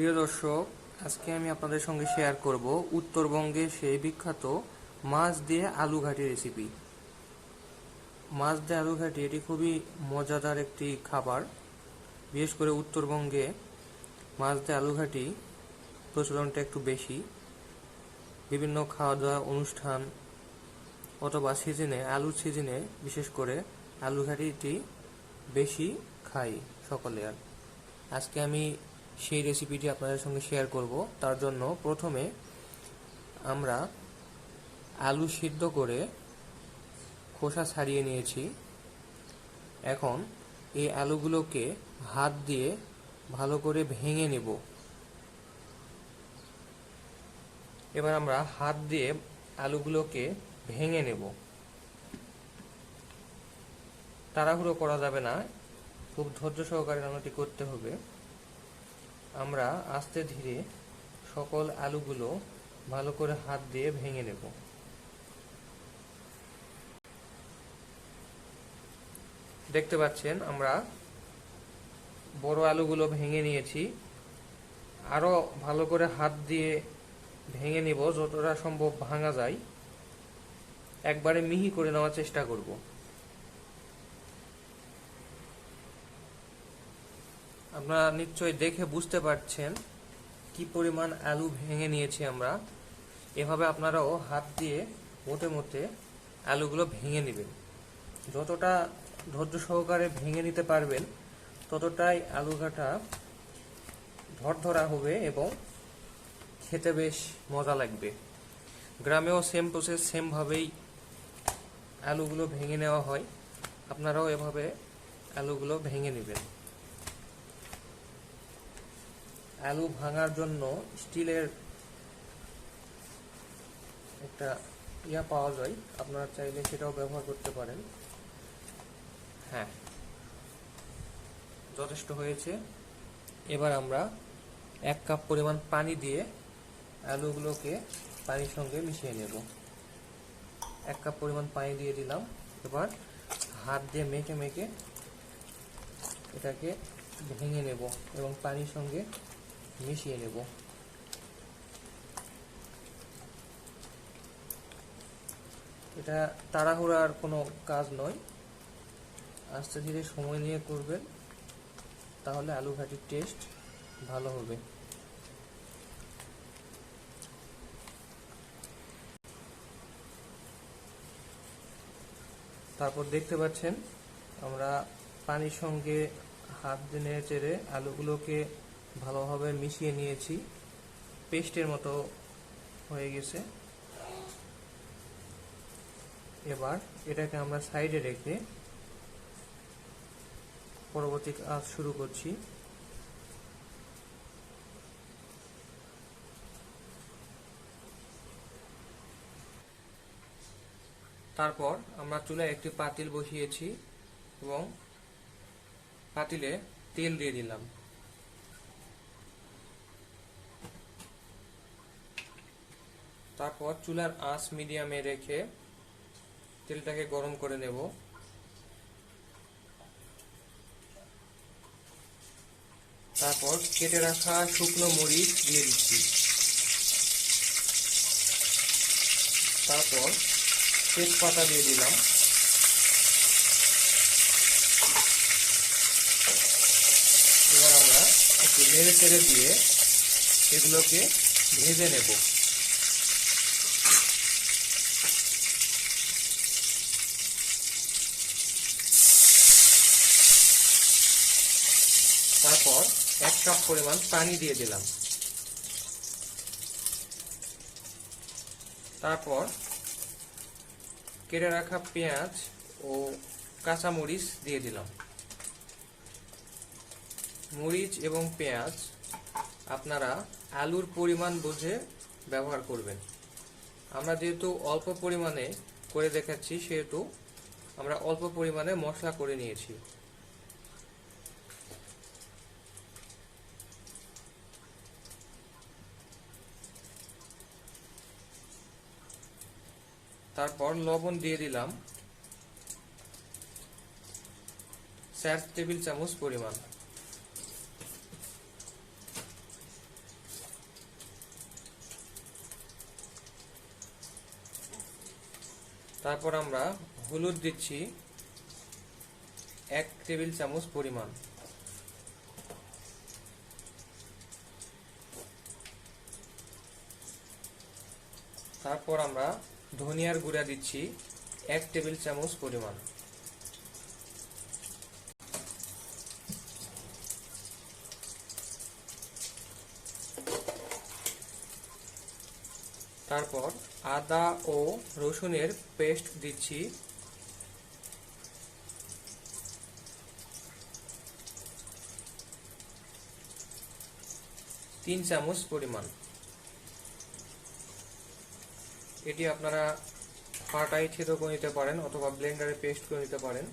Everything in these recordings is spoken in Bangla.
প্রিয় দর্শক, আজকে আমি আপনাদের সঙ্গে শেয়ার করব উত্তরবঙ্গে সেই বিখ্যাত মাছ দিয়ে আলু ঘাটি রেসিপি মাছ দিয়ে আলু ঘাটি, এটি খুবই মজাদার একটি খাবার। বিশেষ করে উত্তরবঙ্গে মাছ দিয়ে আলু ঘাটি প্রচলনটা একটু বেশি। বিভিন্ন খাওয়া দাওয়া অনুষ্ঠান অথবা সিজনে আলুর সিজনে বিশেষ করে আলু ঘাটিটি বেশি খাই সকলে আর। আজকে আমি সেই রেসিপিটি আপনাদের সঙ্গে শেয়ার করব। তার জন্য প্রথমে আমরা আলু সিদ্ধ করে খোসা ছাড়িয়ে নিয়েছি। এখন এই আলুগুলোকে হাত দিয়ে ভালো করে ভেঙে নেব। এবার আমরা হাত দিয়ে আলুগুলোকে ভেঙে নেব। তাড়াহুড়ো করা যাবে না। খুব ধৈর্য সহকারে রান্নাটি করতে হবে। আমরা আস্তে ধীরে সকল আলুগুলো ভালো করে হাত দিয়ে ভেঙে নেব। দেখতে পাচ্ছেন, আমরা বড় আলুগুলো ভেঙে নিয়েছি। আরও ভালো করে হাত দিয়ে ভেঙে নিব, যতটা সম্ভব ভাঙা যায়। একবারে মিহি করে নেওয়ার চেষ্টা করব। আপনারা নিশ্চয়ই দেখে বুঝতে পারছেন কি পরিমাণ আলু ভেঙে নিয়েছি আমরা। এভাবে আপনারাও হাত দিয়ে মোটে মোটে আলুগুলো ভেঙে নেবেন। যতটা ধৈর্য সহকারে ভেঙে নিতে পারবেন, ততটাই আলু ঘাটা ধরধরা হবে এবং খেতে বেশ মজা লাগবে। গ্রামেও সেম প্রসেস সেমভাবেই আলুগুলো ভেঙে নেওয়া হয়। আপনারাও এভাবে আলুগুলো ভেঙে নেবেন। আলু ভাঙার জন্য স্টিলের একটা ইয়া পাওয়া যায়। আপনারা চাইলে সেটাও ব্যবহার করতে পারেন। হ্যাঁ। যথেষ্ট হয়েছে। এবার আমরা এক কাপ পরিমাণ পানি দিয়ে আলুগুলোকে পানির সঙ্গে মিশিয়ে নেব। এক কাপ পরিমাণ পানি দিয়ে দিলাম। এবার হাত দিয়ে মেখে মেখে এটাকে ভেঙে নেব এবং পানির সঙ্গে মিশিয়ে নেব। এটা তাড়াহুড়ার কোনো কাজ নয়। আস্তে ধীরে সময় নিয়ে করবেন, তাহলে আলু ঘাটির টেস্ট ভালো হবে। তারপর দেখতে পাচ্ছেন, আমরা পানির সঙ্গে হাত দিয়ে নেড়ে চেড়ে আলুগুলোকে ভালোভাবে মিশিয়ে নিয়েছি। পেস্টের মতো হয়ে গেছে। এবার এটাকে আমরা সাইডে রেখে পরবর্তী কাজ শুরু করছি। তারপর আমরা চুলায় একটি পাতিল বসিয়েছি এবং পাতিলে তেল দিয়ে দিলাম। তারপর চুলার আঁচ মিডিয়ামে রেখে তেলটাকে গরম করে নেব। তারপর কেটে রাখা শুকনো মরিচ দিয়ে দিচ্ছি। তারপর তেজপাতা দিয়ে দিলাম। এবার আমরা একটু নেড়ে চেড়ে দিয়ে এগুলোকে ভেজে নেব তারপর এক কাপ পরিমাণ পানি দিয়ে দিলাম। তারপর কেটে রাখা পেঁয়াজ ও কাঁচামরিচ দিয়ে দিলাম। মরিচ এবং পেঁয়াজ আপনারা আলুর পরিমাণ বুঝে ব্যবহার করবেন। আমরা যেহেতু অল্প পরিমাণে করে দেখাচ্ছি, সেহেতু আমরা অল্প পরিমাণে মশলা করে নিয়েছি। তারপর লবণ দিয়ে দিলাম। চার টেবিল চামচ পরিমাণ। তারপর আমরা হলুদ দিচ্ছি এক টেবিল চামচ পরিমাণ। তারপর আমরা ধনিয়ার গুঁড়া দিচ্ছি, এক টেবিল চামচ পরিমাণ। তারপর আদা ও রসুনের পেস্ট দিচ্ছি। তিন চামচ পরিমাণ। এটি আপনারা পাটায় থেতো করে নিতে পারেন অথবা ব্লেন্ডারে পেস্ট করে নিতে পারেন।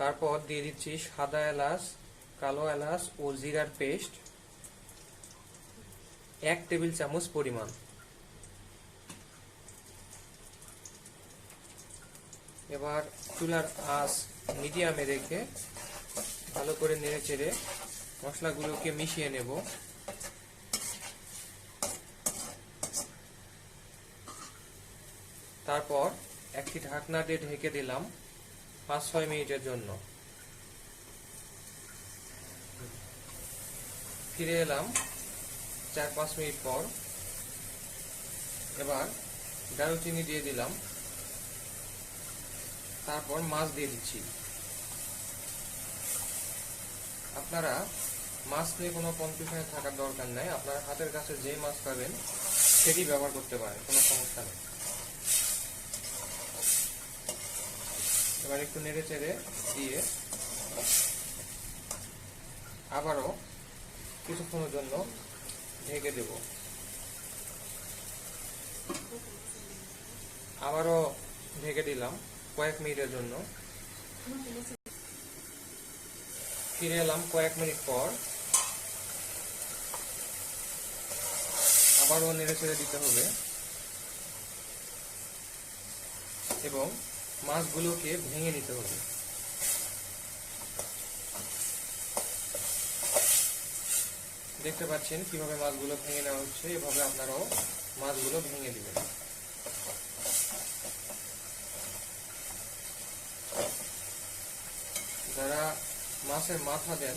তারপর দিয়ে দিচ্ছি সাদা এলাচ, কালো এলাচ ও জিরার পেস্ট। এক টেবিল চামচ পরিমাণ। এবার চুলার আঁচ মিডিয়ামে রেখে ভালো করে নেড়ে চেড়ে মশলাগুলোকে মিশিয়ে নেব। তারপর একটি ঢাকনা দিয়ে ঢেকে দিলাম পাঁচ ছয় মিনিটের জন্য। ফিরে এলাম চার পাঁচ মিনিট পর। এবার দারুচিনি দিয়ে দিলাম। তারপর মাছ দিয়ে দিচ্ছি। আপনারা মাছ নিয়ে কোনো কনফিউশনে থাকার দরকার নাই। আপনারা হাতের কাছে যে মাছ পাবেন, সেটি ব্যবহার করতে পারেন, কোনো সমস্যা নেই। এবার একটু নেড়ে চেড়ে দিয়ে আবারও কিছুক্ষণের জন্য ঢেকে দেব। আবারও ঢেকে দিলাম কয়েক মিনিটের জন্য। ফিরে এলাম কয়েক মিনিট পর। আবারও নেড়ে ছেড়ে দিতে হবে। এবং মাছগুলোকে ভেঙে নিতে হবে। দেখতে পাচ্ছেন কীভাবে মাছগুলো ভেঙে নেওয়া হচ্ছে, এভাবে আপনারাও মাছগুলো ভেঙে দিবেন। যারা মাছের মাথা দেন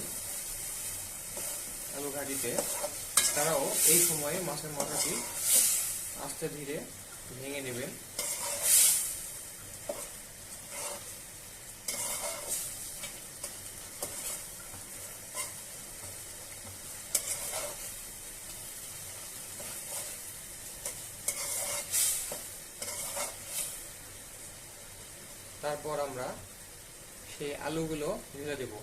আলু ঘাটিতে তারাও এই সময়ে মাছের মাথাটি আস্তে ধীরে ভেঙে নেবেন তারপর আমরা সেই আলুগুলো ঢেলে দেব।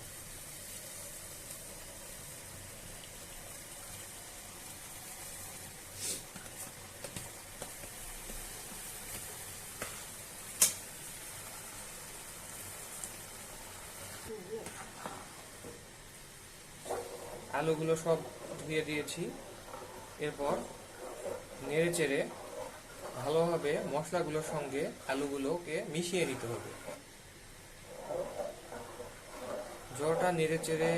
আলুগুলো সব ধুয়ে দিয়েছি। এরপর নেড়ে চেড়ে ভালোভাবে মশলাগুলোর সঙ্গে আলুগুলোকে মিশিয়ে নিতে হবে। জলটা নেড়ে চেড়ে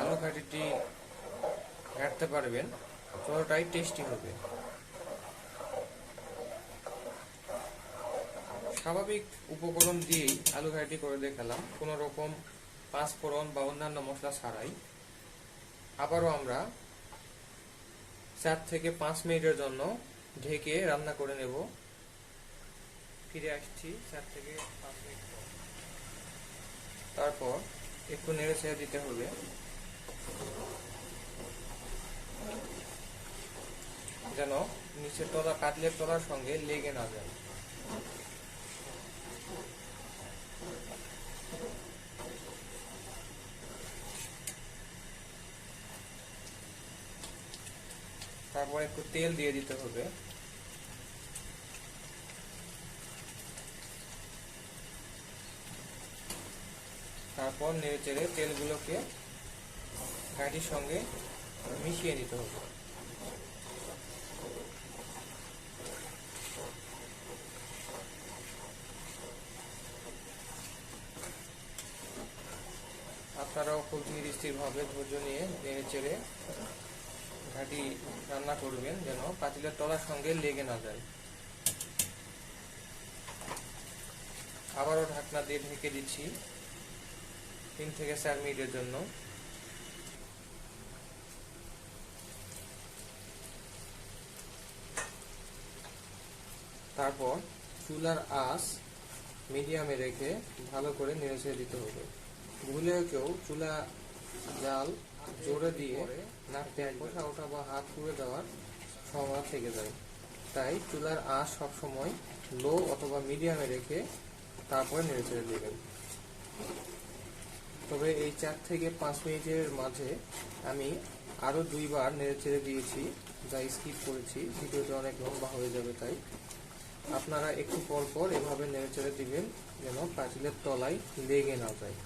আলু ঘাটিটি ঘাটতে পারবেন। জলটাই টেস্টি হবে। স্বাভাবিক উপকরণ দিয়েই আলু ঘাটি করে দেখালাম। কোনো রকম পাঁচফোড়ন বা অন্যান্য মশলা ছাড়াই। আবারও আমরা চার থেকে পাঁচ মিনিটের জন্য ঢেকে রান্না করে নেব। ফিরে আসছি চার থেকে পাঁচ মিনিট তারপর একটু নেড়ে ছেড়ে দিতে হবে। যেন নিচের তলা কাটলের তলার সঙ্গে লেগে না যায়। তারপর একটু তেল দিয়ে দিতে হবে। তারপর নেড়ে চেড়ে তেলগুলোকে ঘাটির সঙ্গে মিশিয়ে নিতে হবে। আপনারাও খুব ধীর স্থিরভাবে ধৈর্য নিয়ে নেড়ে চেড়ে ঘাটি রান্না করবেন যেন পাতিলের তলার সঙ্গে লেগে না যায়। আবারও ঢাকনা দিয়ে ঢেকে দিচ্ছি। তিন থেকে চার মিনিটের জন্য। তারপর চুলার আঁচ মিডিয়ামে রেখে ভালো করে নেড়ে দিতে হবে। ভুলেও কেউ চুলা জাল জোরে দিয়ে নাড়তে বসা ওঠা বা হাত পুড়ে দেওয়ার সম্ভাবনা থেকে যায়। তাই চুলার আঁচ সবসময় লো অথবা মিডিয়ামে রেখে তারপরে নেড়ে ছেড়ে দেবেন। তবে এই চার থেকে পাঁচ মিনিটের মাঝে আমি আরও দুইবার নেড়ে ছেড়ে দিয়েছি, যা স্কিপ করেছি। ভিডিওটা অনেক লম্বা হয়ে যাবে তাই। আপনারা একটু পর পর এভাবে নেড়ে ছেড়ে দিবেন, যেন পাঁচিলের তলায় লেগে না যায়।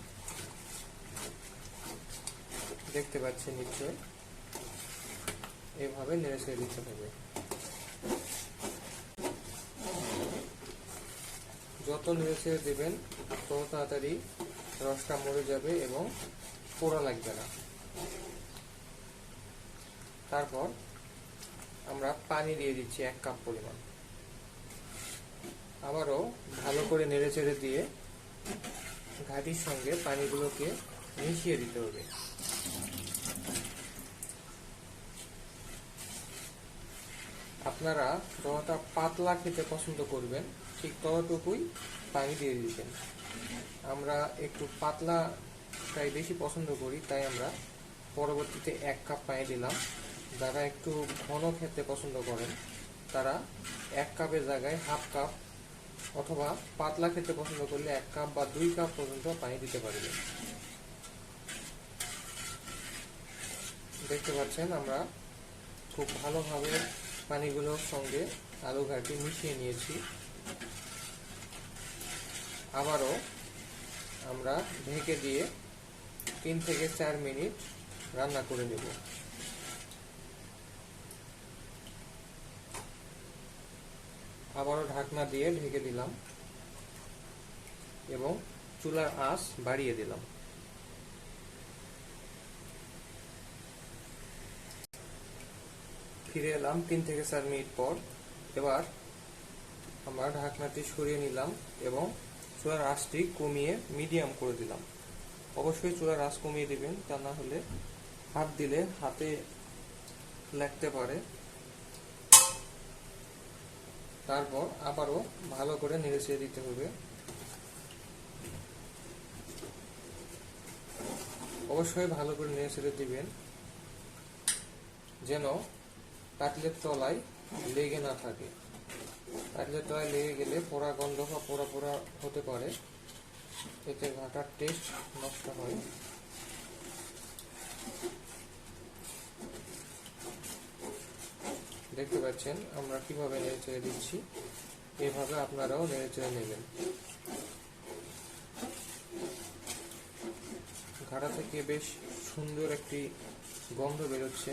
দেখতে পাচ্ছেন নিশ্চয়? এভাবে নেড়ে ছেড়ে দিতে হবে। যত নেড়ে ছেড়ে দেবেন, তত তাড়াতাড়ি রসটা মরে যাবে এবং পোড়া লাগবে না। তারপর আমরা পানি দিয়ে দিচ্ছি এক কাপ পরিমাণ। আবারও ভালো করে নেড়ে চেড়ে দিয়ে ঘাটির সঙ্গে পানিগুলোকে মিশিয়ে দিতে হবে। আপনারা যতটা পাতলা খেতে পছন্দ করবেন, ঠিক ততটুকুই পানি দিয়ে দিবেন। আমরা একটু পাতলাটাই বেশি পছন্দ করি, তাই আমরা পরবর্তীতে এক কাপ পানি দিলাম। যারা একটু ঘন খেতে পছন্দ করেন, তারা এক কাপের জায়গায় হাফ কাপ অথবা পাতলা খেতে পছন্দ করলে এক কাপ বা দুই কাপ পর্যন্ত পানি দিতে পারবেন। দেখতে পাচ্ছেন, আমরা খুব ভালোভাবে পানিগুলোর সঙ্গে আলু ঘাটি মিশিয়ে নিয়েছি। আবারও আমরা ঢেকে দিয়ে তিন থেকে চার মিনিট রান্না করে নেব। আবারও ঢাকনা দিয়ে ঢেকে দিলাম এবং চুলার আঁচ বাড়িয়ে দিলাম। ফিরে এলাম তিন থেকে চার মিনিট পর। এবার আমরা ঢাকনাটি সরিয়ে নিলাম এবং চুলার আঁচটি কমিয়ে মিডিয়াম করে দিলাম। অবশ্যই চুলার আঁচ কমিয়ে দিবেন, তা না হলে হাত দিলে হাতে লাগতে পারে। তারপর আবারও ভালো করে নেড়ে দিতে হবে। অবশ্যই ভালো করে নেড়ে ছেড়ে দিবেন, যেন কাটলের তলায় লেগে না থাকে। কাটলের তলায় লেগে গেলে পোড়া গন্ধ বা পোড়া পোড়া হতে পারে। এতে ঘাটার টেস্ট নষ্ট হয়। দেখতে পাচ্ছেন, আমরা কীভাবে নেড়ে চেড়ে দিচ্ছি, এভাবে আপনারাও নেড়ে চেড়ে নেবেন। ঘাটা থেকে বেশ সুন্দর একটি গন্ধ বেরোচ্ছে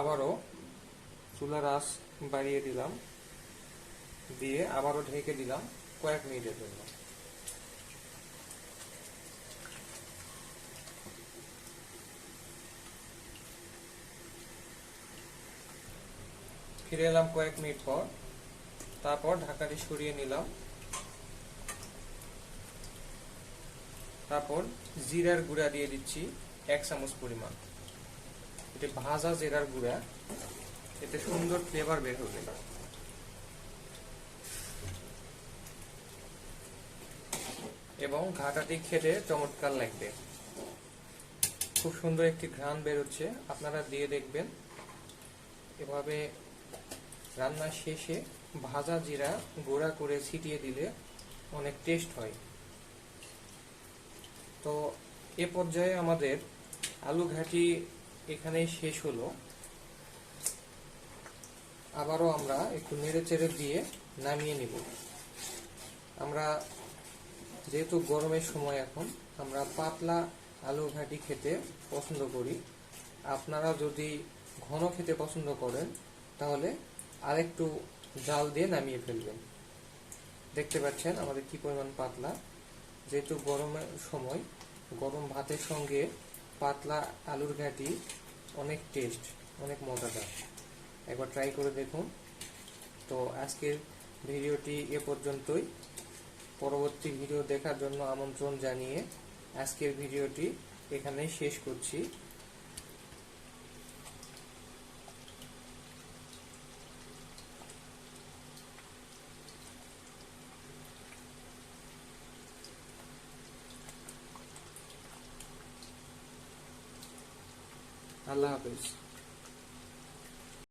আবারও চুলার আঁচ বাড়িয়ে দিলাম। দিয়ে আবারও ঢেকে দিলাম কয়েক মিনিটের জন্য। ফিরে এলাম কয়েক মিনিট পর। তারপর ঢাকাটি সরিয়ে নিলাম। তারপর জিরার গুঁড়া দিয়ে দিচ্ছি এক চামচ পরিমাণ। এটি ভাজা জিরার গুঁড়া। এতে সুন্দর ফ্লেভার বের হবে। এবং ঘাটাটি খেতে চমৎকার লাগবে। খুব সুন্দর একটি ঘ্রাণ বেরোচ্ছে, আপনারা দিয়ে দেখবেন। এভাবে রান্না শেষে ভাজা জিরা গুঁড়া করে ছিটিয়ে দিলে অনেক টেস্ট হয়। তো এ পর্যায়ে আমাদের আলু ঘাটি এখানেই শেষ হলো। আবারও আমরা একটু নেড়ে চেড়ে দিয়ে নামিয়ে নিব। আমরা যেহেতু গরমের সময় এখন, আমরা পাতলা আলু ঘাটি খেতে পছন্দ করি। আপনারা যদি ঘন খেতে পছন্দ করেন, তাহলে আরেকটু জাল দিয়ে নামিয়ে ফেলবেন। দেখতে পাচ্ছেন আমাদের কি পরিমাণ পাতলা। যেহেতু গরমের সময়, গরম ভাতের সঙ্গে পাতলা আলুর ঘাটি অনেক টেস্ট অনেক মজাদার। একবার ট্রাই করে দেখুন। তো আজকের ভিডিওটি এ পর্যন্তই। পরবর্তী ভিডিও দেখার জন্য আমন্ত্রণ জানিয়ে আজকের ভিডিওটি এখানেই শেষ করছি। আল্লাহ হাফেজ।